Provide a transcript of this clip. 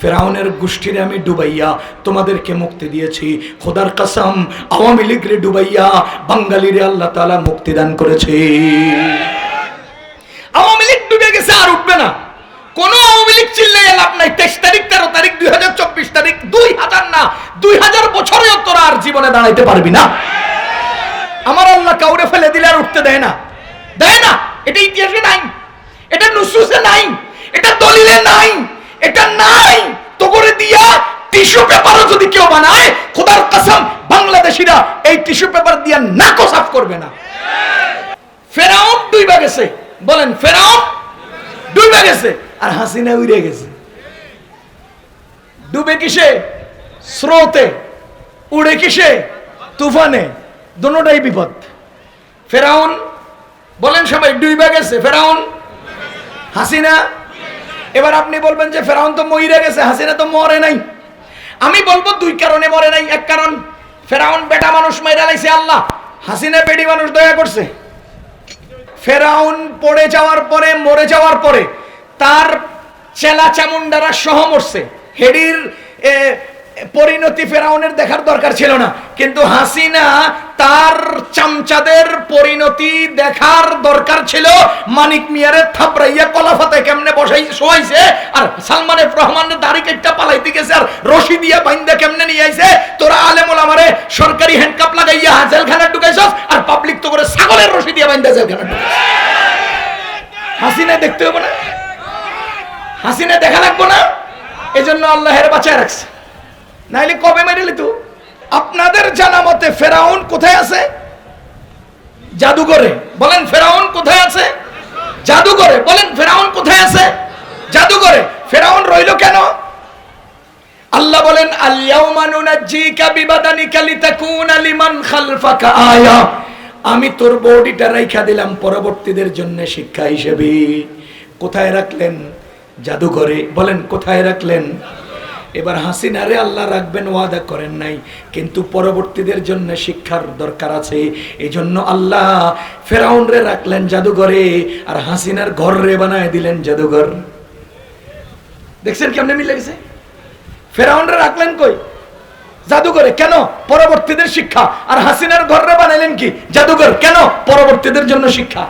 ফিরাউনের গোষ্ঠীরে আমি ডুবাইয়া তোমাদেরকে মুক্তি দিয়েছি। খোদার আওয়ামী লীগরে ডুবাইয়া আল্লাহ মুক্তি দান করেছে। আওয়ামী লীগ ডুবে গেছে আর উঠবে না। কোন আওয়ামী লীগ চিল্লাই লাভ নাই। তেইশ তারিখ, তেরো তারিখ, দুই হাজার চব্বিশ তারিখ, দুই হাজার না, দুই হাজার বছরেও তোরা আর জীবনে দাঁড়াইতে পারবি না। আমার আল্লাহ কাউরে ফেলে দিলে আর উঠতে দেয় না। দেয় না। এটা ইতিহাসে নাই এটা নুসুসে নাই, এটা দলিলে নাই, এটা নাই। দিয়া টিস্যু পেপারও যদি কেউ বানায়, খোদার বাংলাদেশিরা এই টিস্যু পেপার দিয়া সাফ করবে না। ফেরাউন গেছে। বলেন, ফেরাউন গেছে, আর হাসিনা উড়ে গেছে। ডুবে কিসে? স্রোতে। উড়ে কিসে? তুফানে। দুটাই বিপদ। ফেরাউন, বলেন সবাই ডুইবা গেছে। ফেরাউন হাসিনা? এবার আপনি বলবেন যে ফেরাউন তো মইরে গেছে, হাসিনা তো মরে নাই। আমি বলব দুই কারণে মরে নাই। এক কারণ, ফেরাউন বেটা মানুষ মাইরা লাইছে আল্লাহ। হাসিনা বেডি মানুষ দয়া করছে। ফেরাউন পড়ে যাওয়ার পরে, মরে যাওয়ার পরে তার চেলা চামুন্ডারা সহ মরছে। হেডির পরিণতি ফেরাউনের দেখার দরকার ছিল না। কিন্তু হাসিনা তার চামচাদের পরিণতি দেখার দরকার ছিল। মানিক মিয়ারে থাপড়াইয়া কলাফাতে কেমনে বসাই শোয়াইছে? আর সালমানের রহমানের দাড়ি কেটটা পালাইতে গেছে আর রশি দিয়া বাইন্দা কেমনে নিয়ে আইছে? তোরা আলেমুল আমারে সরকারি হ্যান্ডকাপ লাগাইয়া জেলখানা ঢুকাইছস আর পাবলিক তো করে ছাগলের রশি দিয়া বাইন্দা জেলখানা হাসিনা দেখতে হবে না? হাসিনা দেখা লাগবো না? এই জন্য আল্লাহের বাঁচায় রাখছে। নাইলে কবে মেরেলি তো আপনাদের জানা মতে ফেরাউন কোথায় আছে? জাদুঘরে। বলেন, ফেরাউন কোথায় আছে? জাদুঘরে। বলেন, ফেরাউন কোথায় আছে? জাদুঘরে। ফেরাউন রইল কেন? আল্লাহ বলেন আয়া। আমি তোর বডিটা রাইখা দিলাম পরবর্তীদের জন্য শিক্ষা হিসেবে। কোথায় রাখলেন? জাদুঘরে। বলেন, কোথায় রাখলেন? এবার হাসিনারে আল্লাহ রাখবেন, ওয়াদা করেন নাই। কিন্তু পরবর্তীদের জন্য শিক্ষার দরকার আছে। এই জন্য আল্লাহ ফেরাউন রে রাখলেন জাদুঘরে আর হাসিনার ঘর রে বানায় দিলেন জাদুঘর। দেখছেন কেমনে মিলে গেছে? ফেরাউনরা রাখলেন কই? জাদুঘরে। কেন? পরবর্তীদের শিক্ষা। আর হাসিনার ঘরে বানাইলেন কি? জাদুঘর। কেন? পরবর্তীদের জন্য শিক্ষা।